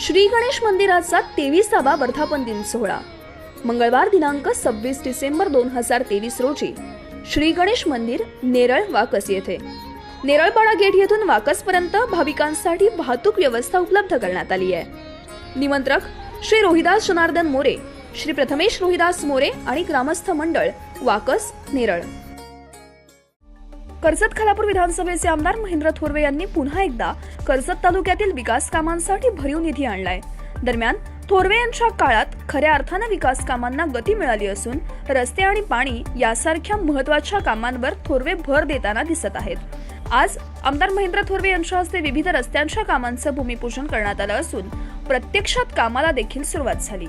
श्री गणेश मंदिराचा तेवीसावा वर्धापन दिन सोहळा. मंगळवार दिनांक सव्वीस डिसेंबर दोन हजार तेवीस रोजी श्री गणेश मंदिर नेरळ वाकस येथे. नेरळपाडा गेट येथून वाकसपर्यंत भाविकांसाठी वाहतूक व्यवस्था उपलब्ध करण्यात आली आहे. निमंत्रक श्री रोहिदास जनार्दन मोरे श्री प्रथमेश रोहिदास मोरे आणि ग्रामस्थ मंडळ वाकस नेरळ. कर्जत खालापूर विधानसभेचे आमदार महेंद्र थोरवे यांनी पुन्हा एकदा कर्जत तालुक्यातील विकास कामांसाठी भरीव निधी आणलाय. दरम्यान थोरवे यांच्या काळात खऱ्या अर्थानं विकास कामांना गती मिळाली असून रस्ते आणि पाणी यासारख्या महत्त्वाच्या कामांवर थोरवे भर देताना दिसत आहेत. आज आमदार महेंद्र थोरवे यांच्या हस्ते विविध रस्त्यांच्या कामांचं भूमिपूजन करण्यात आलं असून प्रत्यक्षात कामाला देखील सुरुवात झाली.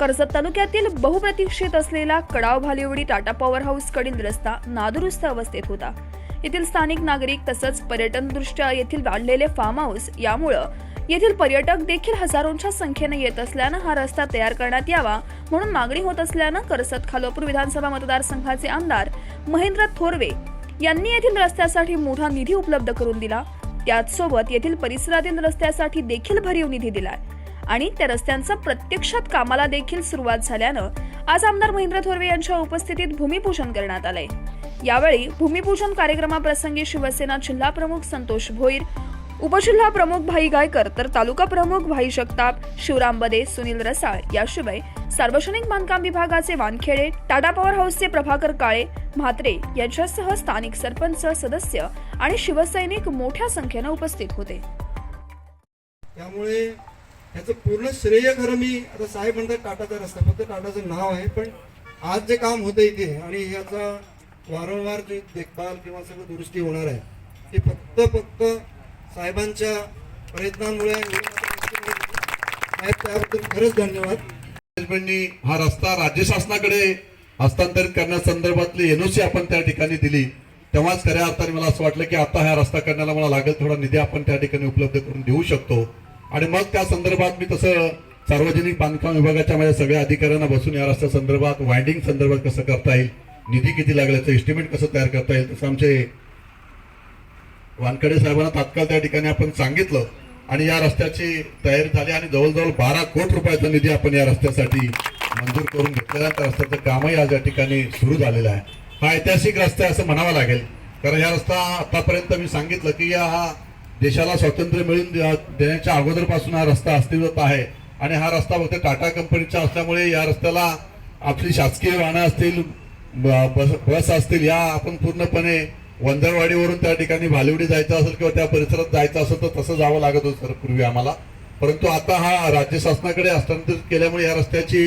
कर्जत तालुक्यातील बहुप्रतीक्षित असलेला Kadav Bhalivadi Tata power house कडील रस्ता नादुरुस्त अवस्थेत होता. येथील स्थानिक नागरिक तसंच पर्यटनदृष्ट्या येथील वाढलेले फार्म हाऊस यामुळं येथील पर्यटक देखील हजारोंच्या संख्येने येत असल्यानं हा रस्ता तयार करण्यात यावा म्हणून मागणी होत असल्यानं करसत खालोपूर विधानसभा मतदारसंघाचे आमदार महेंद्र थोरवे यांनी येथील रस्त्यासाठी मोठा निधी उपलब्ध करून दिला. त्याचसोबत येथील परिसरातील रस्त्यासाठी देखील भरीव निधी दिलाय. आणि त्या रस्त्यांचा प्रत्यक्षात कामाला देखील सुरुवात झाल्यानं आज आमदार महेंद्र थोरवे यांच्या उपस्थितीत भूमिपूजन करण्यात आलंय. यावेळी भूमिपूजन कार्यक्रमाप्रसंगी शिवसेना जिल्हा प्रमुख संतोष भोईर उपजिल्हा प्रमुख भाई गायकर तर तालुका प्रमुख भाई जगताप शिवराम बदे सुनील रसाळ याशिवाय सार्वजनिक बांधकाम विभागाचे वानखेडे टाटा पॉवर हाऊसचे प्रभाकर काळे म्हात्रे यांच्यासह स्थानिक सरपंच सदस्य आणि शिवसैनिक मोठ्या संख्येनं उपस्थित होते. त्यामुळे ह्याचं पूर्ण श्रेय खरं मी आता साहेब म्हणतात टाटाचा रस्ता फक्त टाटाचं नाव आहे पण आज जे काम होतं इथे आणि ह्याचा वारंवार जे देखभाल किंवा सगळं दुरुस्ती होणार आहे ते फक्त फक्त साहेबांच्या प्रयत्नांमुळे साहेब त्याबद्दल खरंच धन्यवाद. मॅनेजमेंटनी हा रस्ता राज्य शासनाकडे हस्तांतरित करण्यासंदर्भातली एनओसी आपण त्या ठिकाणी दिली. तेव्हाच खऱ्या अर्थाने मला असं वाटलं की आता हा रस्ता करण्याला मला लागेल थोडा निधी आपण त्या ठिकाणी उपलब्ध करून देऊ शकतो. आणि मग त्या संदर्भात मी तसं सार्वजनिक बांधकाम विभागाच्या माझ्या सगळ्या अधिकाऱ्यांना बसून या रस्त्या संदर्भात वायडिंग संदर्भात कसं करता येईल निधी किती लागल्याचं एस्टिमेट कसं तयार करता येईल तसं आमचे वानखडे साहेबांना तात्काळ त्या ठिकाणी आपण सांगितलं आणि या रस्त्याची तयारी झाली आणि जवळजवळ बारा कोटी रुपयाचा निधी आपण या रस्त्यासाठी मंजूर करून घेतलेला त्या रस्त्याचं कामही आज या ठिकाणी सुरू झालेलं आहे. हा ऐतिहासिक रस्ता आहे असं म्हणावा लागेल. कारण या रस्ता आतापर्यंत मी सांगितलं की या हा देशाला स्वातंत्र्य मिळून देण्याच्या अगोदरपासून हा रस्ता अस्तित्वात आहे. आणि हा रस्ता फक्त टाटा कंपनीचा असल्यामुळे या रस्त्याला आपली शासकीय वाहनं असतील बस बस असतील या आपण पूर्णपणे वंदरवाडीवरून त्या ठिकाणी भालिवडी जायचं असेल किंवा त्या परिसरात जायचं असेल तर तसं जावं लागत होतं सर पूर्वी आम्हाला. परंतु आता हा राज्य शासनाकडे हस्तांतरित केल्यामुळे या रस्त्याची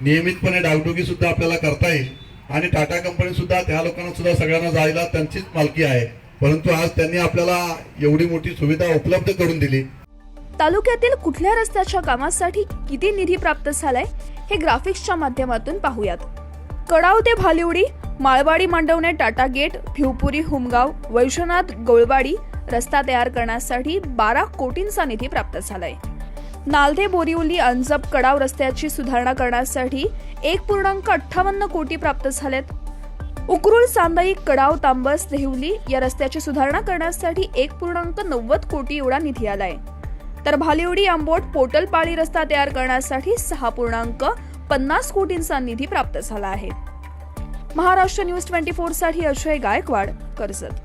नियमितपणे डागडुगी सुद्धा आपल्याला करता येईल. आणि टाटा कंपनी सुद्धा त्या लोकांना सुद्धा सगळ्यांना जायला त्यांचीच मालकी आहे. परंतु आज त्यांनी आपल्याला एवढी मोठी सुविधा उपलब्ध करून दिली. तालुक्यातील कुठल्या रस्त्याच्या कामासाठी किती निधी प्राप्त झालाय हे ग्राफिक्सच्या माध्यमातून पाहूयात. कडाव ते भालिवडी माळवाडी मांडवणे टाटा गेट भिवपुरी हुमगाव वैश्वनाथ गोळवाडी रस्ता तयार करण्यासाठी बारा कोटींचा निधी प्राप्त झालाय. नालधे बोरिवली अंजप कडाव रस्त्याची सुधारणा करण्यासाठी एक पूर्णांक अठ्ठावन्न कोटी प्राप्त झालेत. उकरूळ सांदाई कडाव तांबस देहुली या रस्त्याची सुधारणा करण्यासाठी एक पूर्णांक नव्वद कोटी एवढा निधी आलाय. तर भालिवडी आंबोट पोटलपाळी रस्ता तयार करण्यासाठी सहा पूर्णांक पन्नास कोटींचा निधी प्राप्त झाला आहे. महाराष्ट्र न्यूज ट्वेंटी फोरसाठी अजय गायकवाड कर्जत.